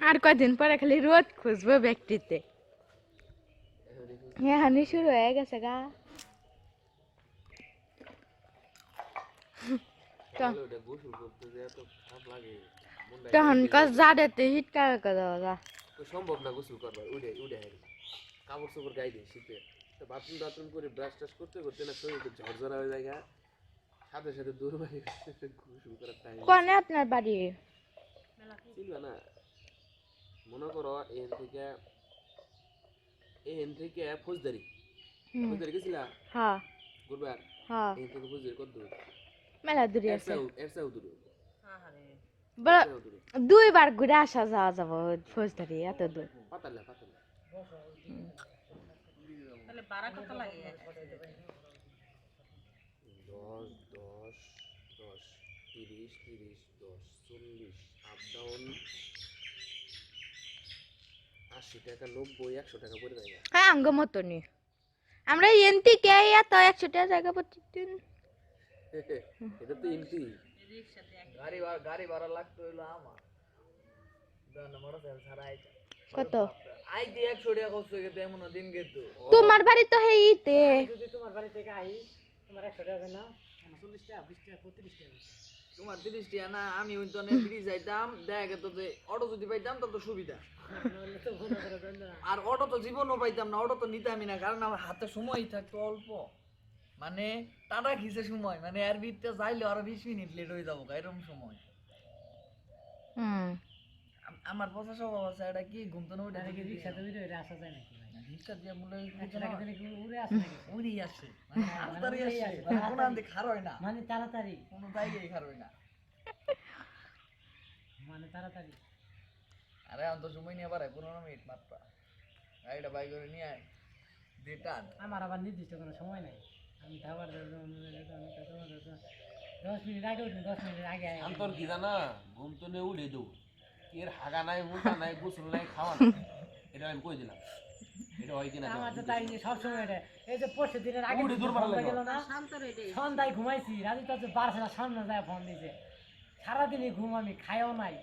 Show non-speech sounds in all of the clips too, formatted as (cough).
আর কয়দিন পরে খালি রোদ খুঁজবো ব্যক্তিতে। হ্যাঁ হানি শুরু হয়ে গেছে গা। তো- তখন কাজ জাডেতে হিটকার কথা যা সম্ভব না গোসল করবার উঠে উঠে হারি। কাপড় চোপড় গাই দিই শীতে। তো বাথরুম টাথরুম করে ব্রাশ টাশ করতে করতে না শরীর একটু ঝরঝরা হয়ে যায়। সাথে সাথে দূর বাড়ি গোসল করার টাইম কোনে আপনার বাড়ি? না। মনে করো এখান থেকে এখান থেকে ফৌজদারি। ফৌজদারি গেছিলা? হ্যাঁ। ঘুরবার হ্যাঁ। এখান থেকে ফৌজদারি কত দূর? মেলা দূরে আছে। এরসাও দূর। দুইবার ঘুরে আসা যাওয়া যাব ফৌজদারি এত দূর। পাতালা পাতালা। দশ দশ দশ তিরিশ তিরিশ দশ চল্লিশ আপ ডাউন আশি টাকা নব্বই একশো টাকা পড়ে যায় হ্যাঁ আঙ্গ মতনই। আমরা এনতি কে এত একশো টাকা জায়গা প্রতিদিন (laughs) এটা তো এমপি গাড়ি ভাড়া গাড়ি ভাড়া লাগতো হইল আমার। দেন মোটরসাইকেল ছাড়া আইতা কত? আইতে একশো টাকা খরচ হয়ে গেছে এমন দিন গেত তোমার বাড়ি তো হেইতে তোমার তিরিশ টাকা না আমি ওই জন্য ফ্রি যাইতাম দেখা গেত যে অটো যদি পাইতাম তত সুবিধা। আর অটো তো জীবনও পাইতাম না অটো তো নিতামই না কারণ আমার হাতে সময়ই থাকতো অল্প। মানে টাটা খিসে সময় মানে এর ভিতরে যাইলে আরও বিশ মিনিট লেট হয়ে যাব এরকম সময়। হুম। আমার পথা স্বভাব আছে এটা কি ঘুমতো না উঠে দেখি রিক্সাতে রিক্সা মনে হয় উড়ি আসে মানে তাড়াতাড়ি আসে। মানে কোনো আনতে খার হয় না। মানে তাড়াতাড়ি। কোনো জায়গায় খার হয় না। মানে তাড়াতাড়ি। আরে আমি তো সময় নিয়ে পারে পনেরো মিনিট মাত্র। গাড়িটা বাই করে নিয়ে আয়। দিয়ে টান। আমার আবার নির্দিষ্ট কোনো সময় নাই। আমি খাবার দশ মিনিট আগে উঠি দশ মিনিট আগে আয়। আন্তর কি জানা? ঘুম তো নে উড়ে দৌড় এর হাগা নাই মুতা নাই গোসল নাই খাওয়া নাই। এটা আমি কই দিলাম? এটা হয় কিনা আমার তো তাই সব সময় এটা। এই যে পরশু দিনের আগে উঠে দূর মারা সন্ধ্যা লাগল। গেল না সন্ধ্যায় ঘুমাইছি রাজি তো বারোটা সামনে যায় ফোন দিয়েছে সারাদিনই ঘুম আমি খাইও নাই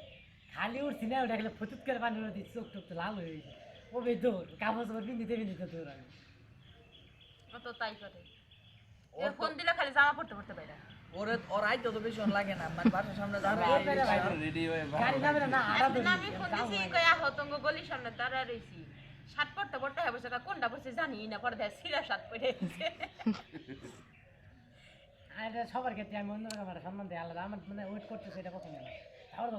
খালি উঠছি না ওটা গেলে ফুটুত করে পানি উঠে দিচ্ছি চোখ টোক তো লাল হয়ে গেছে। ও বে দৌড় কাপড় চোপড় পিন্দিতে পিন্দিতে দৌড় আমি। তো তাই করে। ফোন দিলে খালি জামা পড়তে পড়তে বাইরে ওরে ওর আইতে তো বেশি লাগে না মানে বাসার সামনে যাবে। রেডি হয়ে গাড়ি নামে না, না আড়া একদিন আমি ফোন দিছি কই আহ তঙ্গ গলির সামনে দাঁড়া রইছি। শার্ট পড়তে পড়তে হবে বসে কোনটা পড়ছে জানি না পরে দেয় সিরা শার্ট পরে আর এটা সবার ক্ষেত্রে আমি অন্য রকম সম্মান দিই আলাদা। আমার মানে ওয়েট করতেছে এটা প্রথমে না। তারপর তো